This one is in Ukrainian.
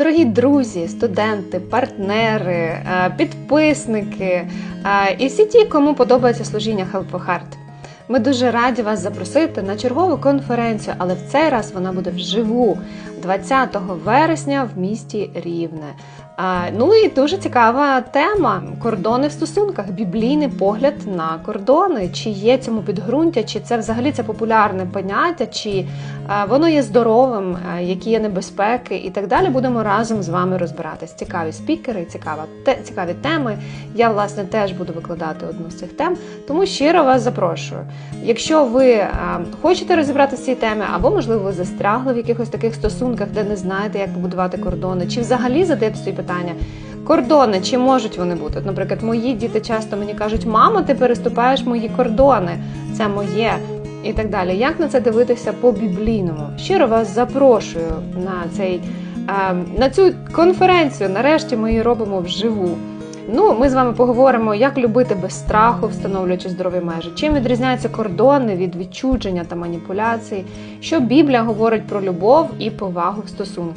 Дорогі друзі, студенти, партнери, е, підписники е, і всі ті, кому подобається служіння Help for Heart. Ми дуже раді вас запросити на чергову конференцію, але в цей раз вона буде вживу 20 вересня в місті Рівне. Ну і дуже цікава тема кордони в стосунках, біблійний погляд на кордони. Чи є цьому підґрунтя, чи це взагалі це популярне поняття, чи воно є здоровим, які є небезпеки і так далі. Будемо разом з вами розбиратись. Цікаві спікери, цікава цікаві теми. Я власне теж буду викладати одну з цих тем, тому щиро вас запрошую. Якщо ви хочете розібратися в цій темі, або можливо ви застрягли в якихось таких стосунках, де не знаєте, як побудувати кордони, чи взагалі задаєте собі питання. Кордони, чи можуть вони бути? Наприклад, мої діти часто мені кажуть, мамо, ти переступаєш мої кордони, це моє. І так далі. Як на це дивитися по біблійному? Щиро вас запрошую на цей е, на цю конференцію. Нарешті ми її робимо вживу. Ну, ми з вами поговоримо, як любити без страху, встановлюючи здорові межі, чим відрізняються кордони від відчудження та маніпуляцій, що Біблія говорить про любов і повагу в стосунках.